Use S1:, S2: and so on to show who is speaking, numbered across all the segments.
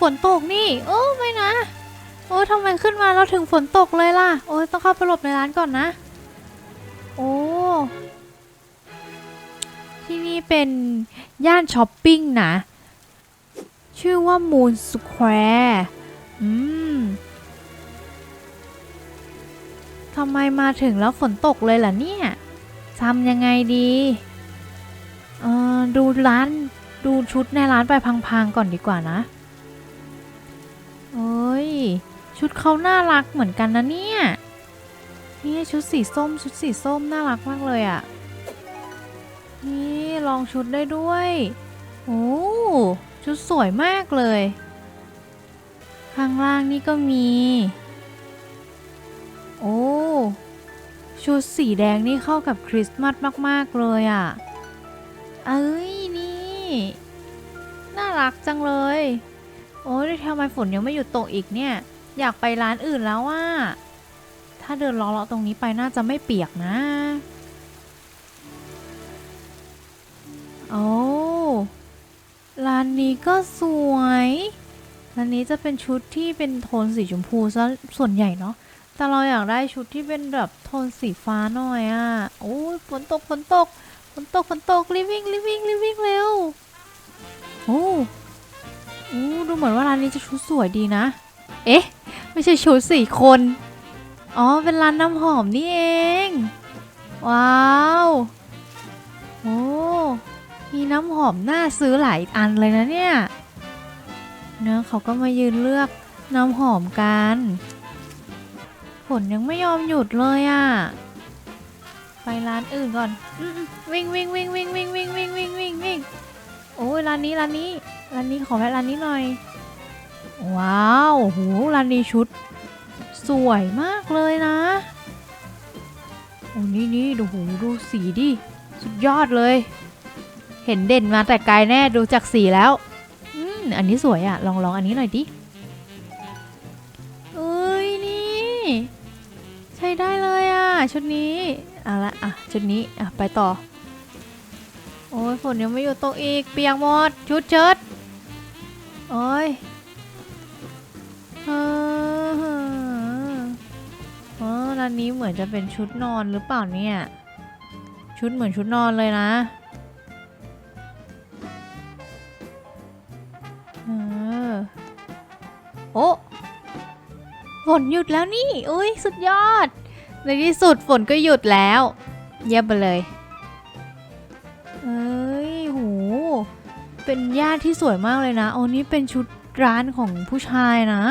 S1: ฝนตกนี่ โอ้ไม่นะ โอ้ทำไมขึ้นมาเราถึงฝนตกเลยล่ะ โอ้ต้องเข้าไปหลบในร้านก่อนนะ โอ้ ที่นี่เป็นย่านช้อปปิ้งนะ ชื่อว่า Moon Square อืมทำไมมาถึงแล้วฝนตกเลยล่ะเนี่ยทำยังไงดีเออดูร้านดูชุดในร้านไปพังๆก่อนดีกว่านะ ชุดเขาน่ารักเหมือนกันนะเนี่ยนี่ชุดสีส้มชุดสีส้มน่ารักมากเลยอะ่ะ นี่ลองชุดได้ด้วย โอ้ชุดสวยมากเลย ข้างล่างนี่ก็มี โอ้ชุดสีแดงนี่เข้ากับคริสต์มาสมาก ๆ เลยอะ่ะ เอ้ยนี่ น่ารักจังเลย โอ้ยทำไมฝนยังไม่หยุดตกอีกเนี่ย อยากไปร้านอื่นแล้วว่า ถ้าเดินเลาะๆตรงนี้ไปน่าจะไม่เปียกนะ โอ้ร้านนี้ก็สวย ร้านนี้จะเป็นชุดที่เป็นโทนสีชมพูซะส่วนใหญ่เนาะ แต่เราอยากได้ชุดที่เป็นแบบโทนสีฟ้าหน่อยอะ่ะ โอ้ยฝนตกฝนตกฝนตกฝนตกรีบวิ่งรีบวิ่งรีบวิ่งเร็ว โอ้โอ้ดูเหมือนว่าร้านนี้จะชุดสวยดีนะ เอ๊ะ ไม่ใช่ชุดสี่คน อ๋อ เป็นร้านน้ำหอมนี่เอง ว้าว โอ้ มีน้ำหอมน่าซื้อหลายอันเลยนะเนี่ยเนะเขาก็มายืนเลือกน้ำหอมกัน ฝนยังไม่ยอมหยุดเลยอะ่ะ ไปร้านอื่นก่อนอวิ่งวิ่งวิ่งวิ่งวิ่งวิ่งวิ่งวิ่งวิ่งวิ่งโอ้ยร้านนี้ร้านนี้ร้านนี้ขอแวะร้านนี้หน่อย ว้าวโหร้านนี้ชุด สวยมากเลยนะ โอ้นี่นี่ดูหูดูสีดิ สุดยอดเลย เห็นเด่นมาแต่ไกลแน่ดูจากสีแล้วอืมอันนี้สวยอะลองลองอันนี้หน่อยดิเอ้ยนี่ ใช้ได้เลยอะชุดนี้เอาละอะ ชุดนี้อะไปต่อ โอ้ยฝนยังไม่หยุดตกอีก เปียกหมด ชุดเชิ้ตโอ้ย อออ๋อร้านนี้เหมือนจะเป็นชุดนอนหรือเปล่าเนี่ย ชุดเหมือนชุดนอนเลยนะเออโอ้ฝนหยุดแล้วนี่ อุ้ยสุดยอด ในที่สุดฝนก็หยุดแล้ว เยี่ยมไปเลย เอ้ย โห เป็นญาติที่สวยมากเลยนะโอ้นี่เป็นชุด ร้านของผู้ชายนะ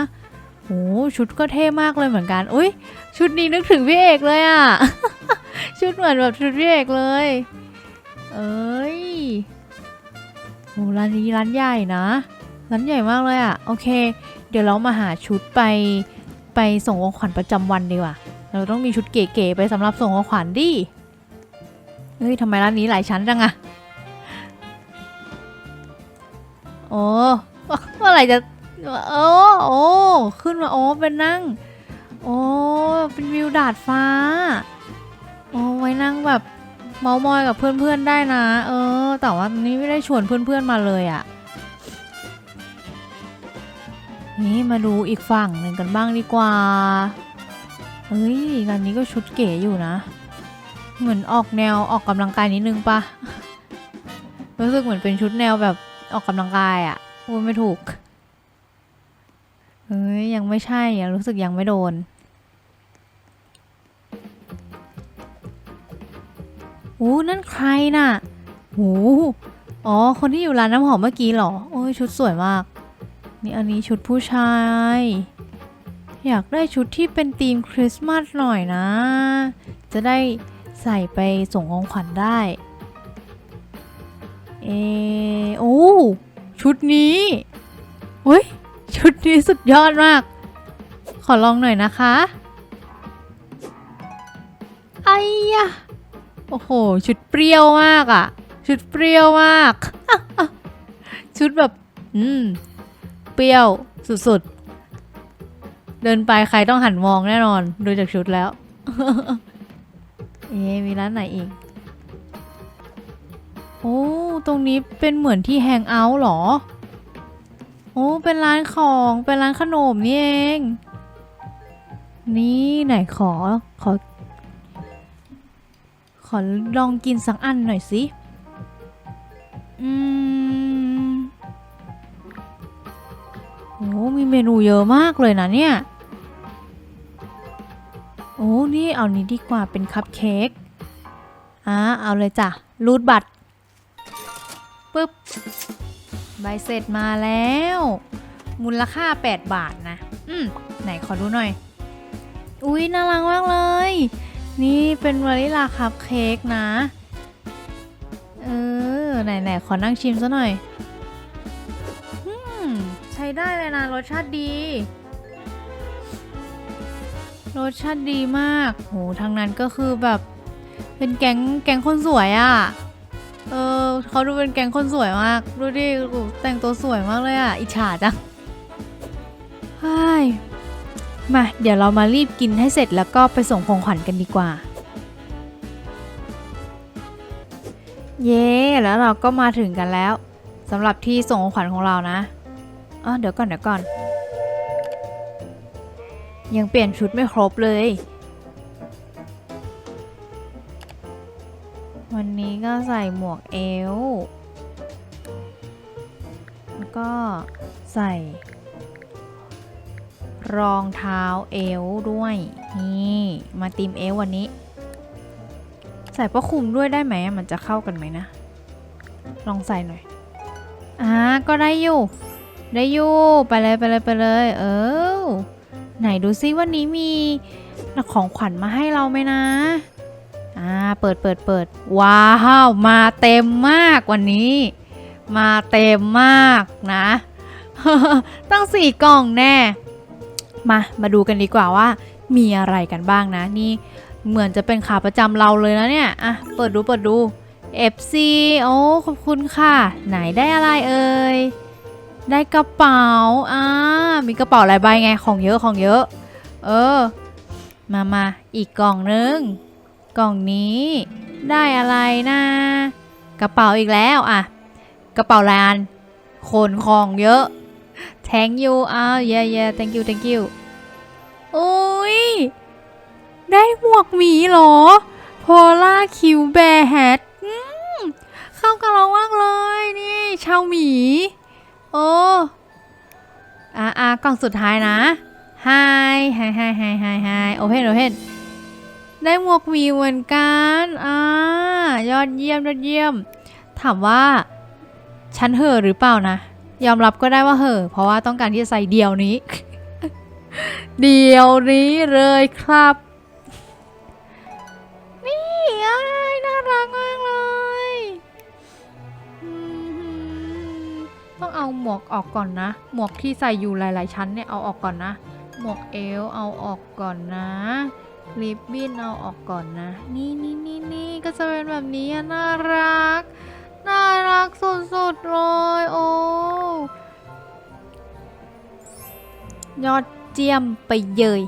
S1: โหชุดก็เท่มากเลยเหมือนกัน อุ้ยชุดนี้นึกถึงพี่เอกเลยอะชุดเหมือนแบบชุดพี่เอกเลย เอ้ยโหร้านนี้ร้านใหญ่นะร้านใหญ่มากเลยอะโอเค เดี๋ยวเรามาหาชุดไปไปส่งของขวัญประจำวันดีกว่า เราต้องมีชุดเก๋ๆไปสำหรับส่งของขวัญดิเฮ้ยทำไมร้านนี้หลายชั้นจังอะโอ้ เมื่อไหร่จะโอ้โอ้ขึ้นมาโอ้เป็นนั่ง โอ้เป็นวิวดาดฟ้าโอ้ไว้นั่งแบบเมามอยกับเพื่อนๆได้นะ เออ แต่ว่านี้ไม่ได้ชวนเพื่อนๆมาเลยอะนี่มาดูอีกฝั่งหนึ่งกันบ้างดีกว่าเฮ้ยร้านนี้ก็ชุดเก๋อยู่นะ เหมือนออกแนวออกกำลังกายนิดนึงปะรู้สึกเหมือนเป็นชุดแนวแบบออกกำลังกายอะ่ะ พูดไม่ถูกเฮ้ยยังไม่ใช่อะรู้สึกยังไม่โดนโอ้นั่นใครน่ะโหอ๋อ คนที่อยู่ร้านน้ำหอมเมื่อกี้เหรอ โอ้ยชุดสวยมาก นี่อันนี้ชุดผู้ชาย อยากได้ชุดที่เป็นธีมคริสต์มาสหน่อยนะ จะได้ใส่ไปส่งของขวัญได้ เออโอ้ ชุดนี้เฮ้ย ชุดนี้สุดยอดมาก ขอลองหน่อยนะคะไอ้ยะโอ้โห ชุดเปรี้ยวมากอะชุดเปรี้ยวมาก ชุดแบบ อืม เปรี้ยวสุดๆ เดินไปใครต้องหันมองแน่นอน ดูจากชุดแล้ว เอ๊มีร้านไหนอีก โอ้ ตรงนี้เป็นเหมือนที่แฮงเอาท์เหรอโอ้อ้ เป็นร้านของ เป็นร้านขนมนี่เอง นี่ไหนขอ ขอ ขอลองกินสักอันหน่อยสิ อืม โอ้ มีเมนูเยอะมากเลยนะเนี่ย โอ้ นี่เอานี้ดีกว่าเป็นคัพเค้ก อ่า เอาเลยจ้ะรูดบัตร ปึ๊บ ใบเสร็จมาแล้ว มูลค่า 8 บาทนะ อืม ไหนขอดูหน่อย อุ้ยน่ารักมากเลย นี่เป็นวานิลาคัพเค้กนะ เออ ไหนไหนขอนั่งชิมซะหน่อยอืมใช้ได้เลยนะ รสชาติดี รสชาติดีมาก โหทางนั้นก็คือแบบ เป็นแก๊งแก๊งคนสวยอะ่ะ เออเขาดูเป็นแก๊งคนสวยมาก ดูดิแต่งตัวสวยมากเลยอะ อิจฉาจังเฮ้ยมา เดี๋ยวเรามารีบกินให้เสร็จแล้วก็ไปส่งของขวัญกันดีกว่า เย้แล้วเราก็มาถึงกันแล้วสำหรับที่ส่งของขวัญของเรานะอ๋อเดี๋ยวก่อนเดี๋ยวก่อน ยังเปลี่ยนชุดไม่ครบเลย วันนี้ก็ใส่หมวกเอวแล้วก็ใส่ รองเท้าเอวด้วย นี่ มาตีมเอววันนี้ ใส่ผ้าคลุมด้วยได้ไหม มันจะเข้ากันไหมนะ ลองใส่หน่อย อ่า ก็ได้อยู่ ได้อยู่ ไปเลยไปเลยไปเลย เออ ไหนดูซิวันนี้มีของขวัญมาให้เราไหมนะ อ่าเปิดเปิดเปิดว้าวมาเต็มมากวันนี้ มาเต็มมากนะตั้งสี่กล่องแน่ มามาดูกันดีกว่าว่า มีอะไรกันบ้างนะ นี่เหมือนจะเป็นขาประจำเราเลยนะเนี่ยอะเปิดดูเปิดดู FC โอ้ขอบคุณค่ะ ไหนได้อะไรเอ่ยได้กระเป๋าอ่ามีกระเป๋าหลายใบไงของเยอะของเยอะ เออ มามาอีกกล่องนึง กล่องนี้ ได้อะไรนะ กระเป๋าอีกแล้วอะ กระเป๋าลานขนของเยอะ thank you อ้าว yeah yeah thank you thank you โอ้ย ได้หมวกหมีเหรอ Pola Q Bear Hat อืมเข้ากับเรามากเลย นี่ชาวหมี โอ้อะอะกล่องสุดท้ายนะ Hi Hi Hi Hi Hi Hi Open Open ได้หมวกหมีเหมือนกันอ่ายอดเยี่ยมยอดเยี่ยม ถามว่า ฉันเห่อหรือเปล่านะ ยอมรับก็ได้ว่าเห่อเพราะว่าต้องการที่จะใส่เดียวนี้ เดียวนี้เลยครับ นี่อ้ายน่ารักมากเลยต้องเอาหมวกออกก่อนนะ หมวกที่ใส่อยู่หลาย ๆ ชั้นเนี่ยเอาออกก่อนนะ หมวกเอวเอาออกก่อนนะ ริบบิ้นเอาออกก่อนนะ นี่นี่นี่นี่ก็จะเป็นแบบนี้น่ารัก น่ารักสุดๆเลยโอ้ยอดเจียมไปเยย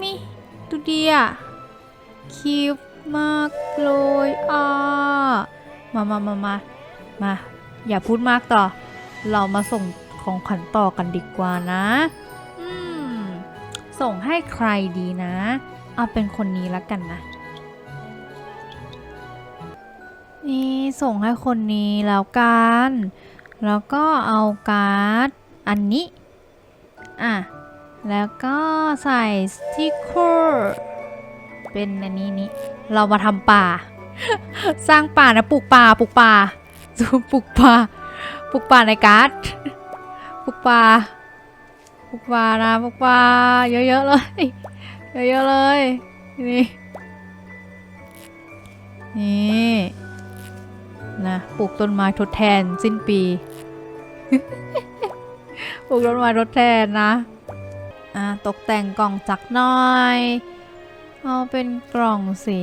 S1: มิดูดีอะคิวมากเลยอะมามามามามา อย่าพูดมากต่อ เรามาส่งของขวัญต่อกันดีกว่านะ อืม ส่งให้ใครดีนะ เอาเป็นคนนี้ละกันนะ นี่ส่งให้คนนี้แล้วกัน แล้วก็เอาการ์ดอันนี้ อะ แล้วก็ใส่สติกเกอร์เป็นอันนี้นี้เรามาทำป่า สร้างป่านะปลูกป่าปลูกป่าปลูกป่าปลูกป่าในการ์ดปลูกป่าปลูกป่านะปลูกป่าเยอะๆเลย เยอะๆเลยนี่นี่นะปลูกต้นไม้ทดแทนสิ้นปีปลูกต้นไม้ทดแทนนะอะตกแต่งกล่องจักหน่อยเอาเป็นกล่องสี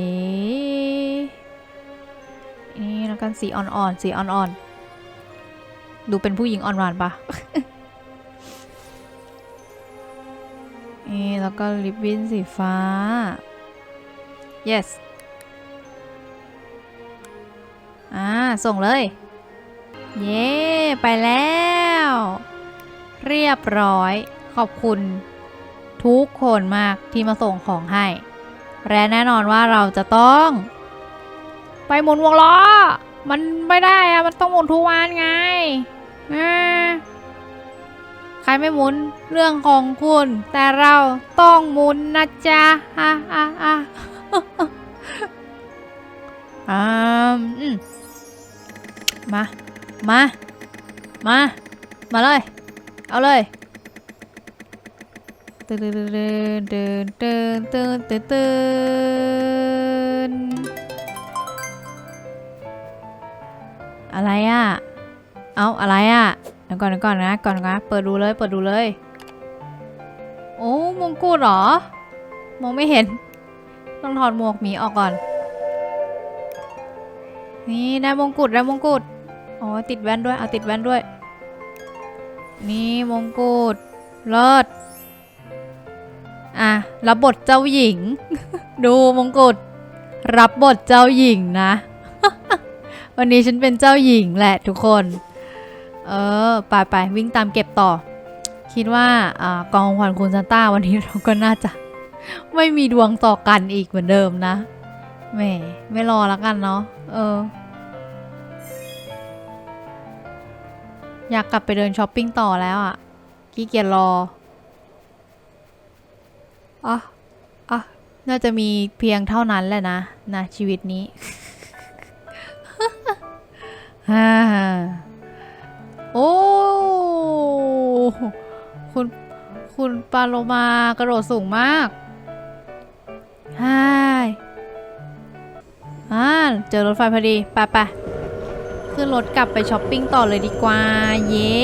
S1: นี่แล้วกันสีอ่อนๆสีอ่อนๆดูเป็นผู้หญิงอ่อนหวานปะ นี่แล้วก็ริบบิ้นสีฟ้า yes อ่า ส่งเลย เย้ไปแล้ว เรียบร้อย ขอบคุณ ทุกคนมากที่มาส่งของให้ และแน่นอนว่าเราจะต้อง ไปหมุนวงล้อ มันไม่ได้อะมันต้องหมุนทุกวันไงอ่า ครไม่หมุนเรื่องของคุณ แต่เราต้องหมุนนะจ๊ะอะอะอะอ่าอืมมา มา มา มาเลย เอาเลยตื่นตื่นตื่นตื่นตื่นตื่นตื่นอะไรอะ เอาอะไรอะ เดี๋ยวก่อนเดี๋ยวก่อนนะก่อนนะเปิดดูเลยเปิดดูเลย โอ้มงกุฎเหรอ มองไม่เห็น ต้องถอดหมวกหมีออกก่อน นี่ได้มงกุฎได้มงกุฎอ๋อติดแว่นด้วยเอาติดแว่นด้วย นี่มงกุฎเลิศอะรับบทเจ้าหญิง ดูมงกุฎรับบทเจ้าหญิงนะ วันนี้ฉันเป็นเจ้าหญิงแหละทุกคน เออไปไปวิ่งตามเก็บต่อ คิดว่าอกองขวัญคุณซานต้าวันนี้เราก็น่าจะ ไม่มีดวงต่อกันอีกเหมือนเดิมนะแหมไม่รอแล้วกันเนาะเออ อยากกลับไปเดินช้อปปิ้งต่อแล้วอะ่ะขี้เกียจรออะอะน่าจะมีเพียงเท่านั้นแหละนะนะชีวิตนี้ฮ่า คุณปาโลมากระโดดสูงมากฮ่ายอ่าเจอรถไฟพอดีไปไปขึ้นรถกลับไปช้อปปิ้งต่อเลยดีกว่า เย้